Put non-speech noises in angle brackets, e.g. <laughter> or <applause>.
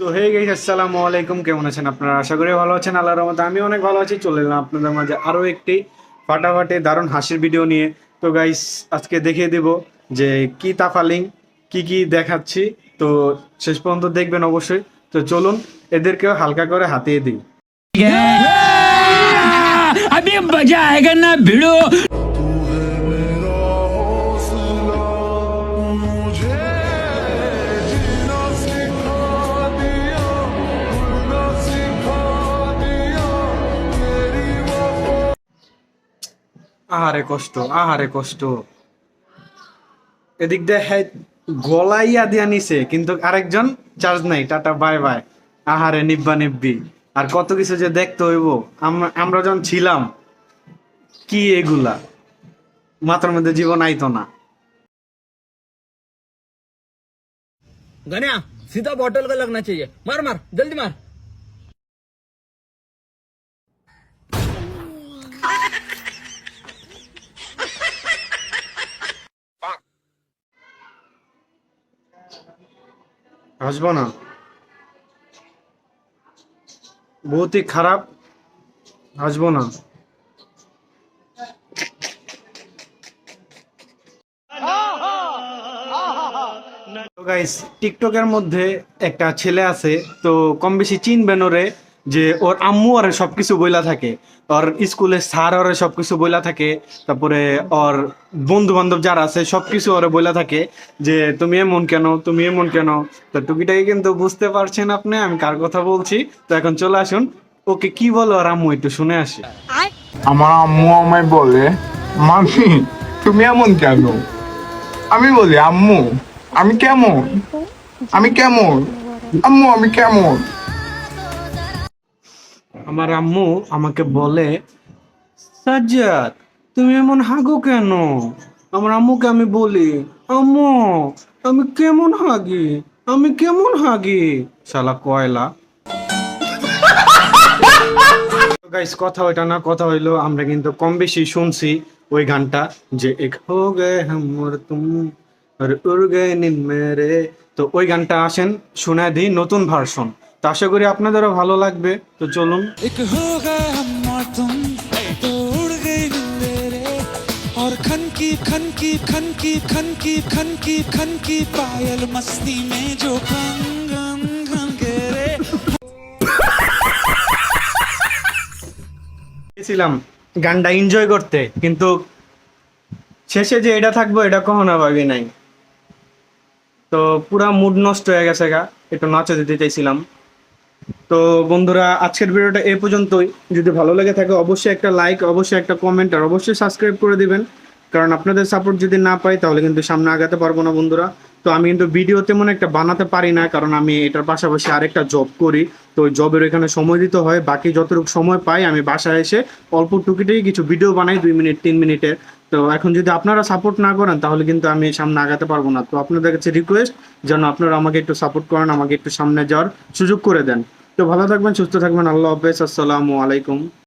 তো hey guys আসসালামু আলাইকুম কেমন আছেন আপনারা? আশা করি ভালো আছেন। আল্লাহর রহমতে আমি অনেক ভালো আছি। চলে এলাম আপনাদের মাঝে আরও একটি ফাটাফাটে দারুণ হাসির ভিডিও নিয়ে। তো গাইস আজকে দেখিয়ে দেব যে কি তাফালিং, কি কি দেখাচ্ছি। তো শেষ পর্যন্ত দেখবেন অবশ্যই। তো চলুন, এদেরকেও হালকা করে হাতিয়ে দিই। আমি বাজা আয়েগা না ভিড়ো। আহারে কষ্ট আহারে কষ্ট এদিক দিয়ে হ্যাঁ গলাইয়া দিয়া নিছে কিন্তু আরেকজন চার্জ নাই টাটা বাই বাই আহারে নিব্বা নিব্বি আর কত কিছু যে দেখতে হইব আমরা আমরা যখন ছিলাম কি এগুলা মাথার মধ্যে জীবন আইতো না गन्या सीधा बॉटल का लगना चाहिए मार मार जल्दी मार হাসবো না। বহুতই খারাপ, আসব না। গাইস টিকটকের মধ্যে একটা ছেলে আছে, তো কম বেশি চিনবেন ওরে। যে ওর আম্মু ওরে সবকিছু বইলা থাকে ওর স্কুলে স্যার ওরে সবকিছু বইলা থাকে তারপরে ওর বন্ধু বান্ধব যারা আছে সবকিছু ওরে বইলা থাকে যে তুমি এমন কেন? তুমি এমন কেন? তো টুকিটাকে কিন্তু বুঝতে পারছেন আপনি আমি কার কথা বলছি? তো এখন চলে আসুন ওকে কি বলো আর আম্মু একটু শুনে আসি। আমার আম্মু আমায় বলে মামি তুমি এমন কেন? আমি বলি আম্মু আমি কেমন? আমি কেমন? আম্মু আমি কেমন? আমার আম্মু আমাকে বলে, সাজ্জাদ, তুমি এমন হাগো কেন? আমার আম্মুকে আমি বলি, আম্মু, আমি কেমন হাগি? আমি কেমন হাগি? শালা কয়লা। <laughs> গাইস কথা ওইটা না কথা হইল, আমরা কিন্তু কম বেশি শুনছি ওই গানটা যে, এক হো গে হামর তুম, আর উড় গে নিন মেরে। তো ওই গানটা আসেন শুনে দিই নতুন ভার্সন তো আশা করি আপনাদেরও ভালো লাগবে তো চলুন एक हो गए हम और तुम तो उड़ गई मेरे और खन की खन की खन की खन की खन की खन की पायल मस्ती में जो खन खन खन के रे গেছিলাম গানটা এনজয় করতে কিন্তু শেষে যে এটা থাকবো এটা কখনো ভাবি নাই তো পুরা মুড নষ্ট হয়ে গেছে গা একটু নাচা দিতে চাইছিলাম তো বন্ধুরা, আজকের ভিডিওটা এ পর্যন্তই। যদি ভালো লেগে থাকে, অবশ্যই একটা লাইক অবশ্যই একটা কমেন্ট আর অবশ্যই সাবস্ক্রাইব করে দিবেন। কারণ আপনাদের সাপোর্ট যদি না পাই, তাহলে কিন্তু সামনে আগাতে পারব না বন্ধুরা। তো আমি কিন্তু ভিডিও তেমন একটা বানাতে পারি না, কারণ আমি এটার পাশাপাশি আরেকটা জব করি। তো ওই জবের এখানে সময় দিতে হয়, বাকি যতটুকু সময় পাই আমি বাসায় এসে অল্প টুকিটাই কিছু ভিডিও বানাই দুই মিনিট, তিন মিনিটের তো এখন যদি আপনারা সাপোর্ট না করেন, তাহলে কিন্তু আমি সামনে আগাতে পারব না। তো আপনাদের কাছে রিকোয়েস্ট যেন আপনারা আমাকে একটু সাপোর্ট করেন, আমাকে একটু সামনে যাওয়ার সুযোগ করে দেন। তো ভালো থাকবেন, সুস্থ থাকবেন, আল্লাহ হাফেজ, আসসালামু আলাইকুম।